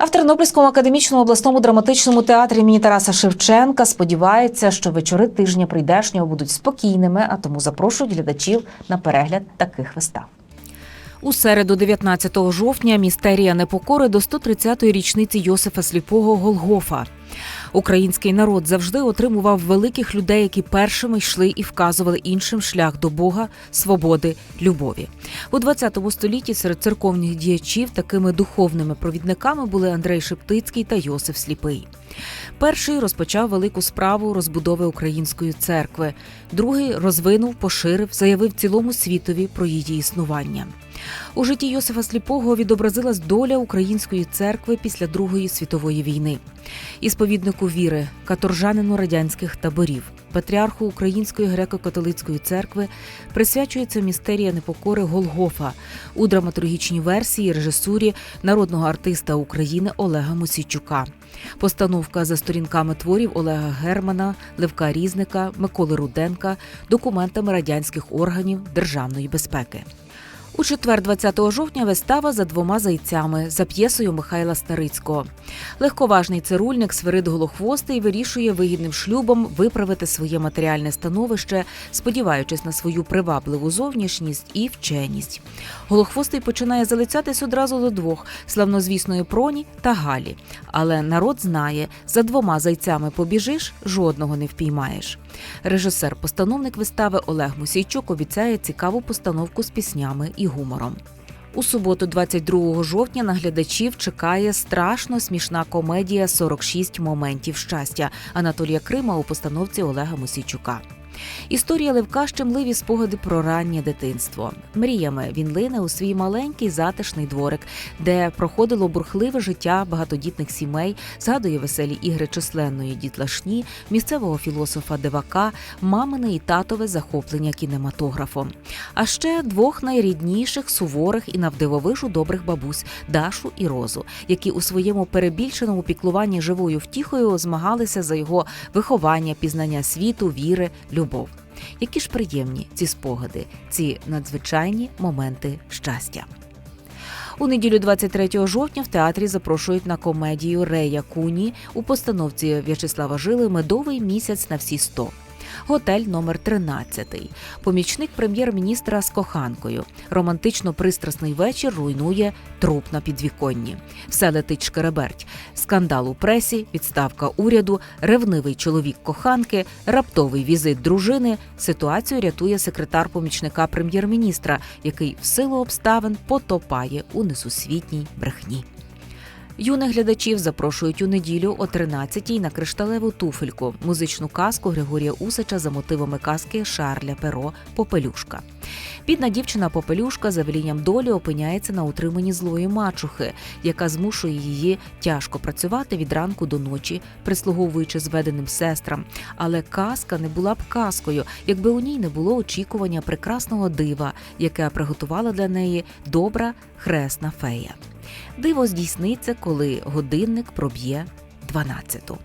А в Тернопільському академічному обласному драматичному театрі імені Тараса Шевченка сподіваються, що вечори тижня прийдешнього будуть спокійними, а тому запрошують глядачів на перегляд таких вистав. У середу, 19 жовтня, містерія непокори до 130-ї річниці Йосифа Сліпого Голгофа. Український народ завжди отримував великих людей, які першими йшли і вказували іншим шлях до Бога, свободи, любові. У 20 столітті серед церковних діячів такими духовними провідниками були Андрей Шептицький та Йосиф Сліпий. Перший розпочав велику справу розбудови української церкви, другий розвинув, поширив, заявив цілому світові про її існування. У житті Йосифа Сліпого відобразилась доля української церкви після Другої світової війни. І сповіднику віри, каторжанину радянських таборів, патріарху Української греко-католицької церкви присвячується містерія непокори Голгофа у драматургічній версії режисурі народного артиста України Олега Мосійчука. Постановка за сторінками творів Олега Германа, Левка Різника, Миколи Руденка, документами радянських органів державної безпеки. У четвер, 20 жовтня, вистава за двома зайцями за п'єсою Михайла Старицького. Легковажний цирульник Свирид Голохвостий вирішує вигідним шлюбом виправити своє матеріальне становище, сподіваючись на свою привабливу зовнішність і вченість. Голохвостий починає залицятись одразу до двох славнозвісної проні та Галі. Але народ знає, за двома зайцями побіжиш, жодного не впіймаєш. Режисер-постановник вистави Олег Мусійчук обіцяє цікаву постановку з піснями і гумором. У суботу, 22 жовтня, на глядачів чекає страшно смішна комедія «46 моментів щастя Анатолія Крима у постановці Олега Мосійчука. Історія Левка щемливі спогади про раннє дитинство. Мріями він лине у свій маленький затишний дворик, де проходило бурхливе життя багатодітних сімей, згадує веселі ігри численної дітлашні, місцевого філософа Девака, мамине і татове захоплення кінематографом. А ще двох найрідніших, суворих і навдивовижу добрих бабусь Дашу і Розу, які у своєму перебільшеному піклуванні живою втіхою змагалися за його виховання, пізнання світу, віри, любов. Які ж приємні ці спогади, ці надзвичайні моменти щастя. У неділю 23 жовтня в театрі запрошують на комедію Рея Куні у постановці В'ячеслава Жили Медовий місяць на всі сто. Готель номер 13 Помічник прем'єр-міністра з коханкою. Романтично пристрасний вечір руйнує труп на підвіконні. Все летить шкереберть. Скандал у пресі, відставка уряду, ревнивий чоловік коханки, раптовий візит дружини. Ситуацію рятує секретар помічника прем'єр-міністра, який в силу обставин потопає у несусвітній брехні. Юних глядачів запрошують у неділю о 13-й на кришталеву туфельку, музичну казку Григорія Усача за мотивами казки Шарля Перо Попелюшка. Бідна дівчина Попелюшка за велінням долі опиняється на утриманні злої мачухи, яка змушує її тяжко працювати від ранку до ночі, прислуговуючи зведеним сестрам. Але казка не була б казкою, якби у ній не було очікування прекрасного дива, яке приготувала для неї добра хресна фея. Диво здійсниться, коли годинник проб'є 12-ту.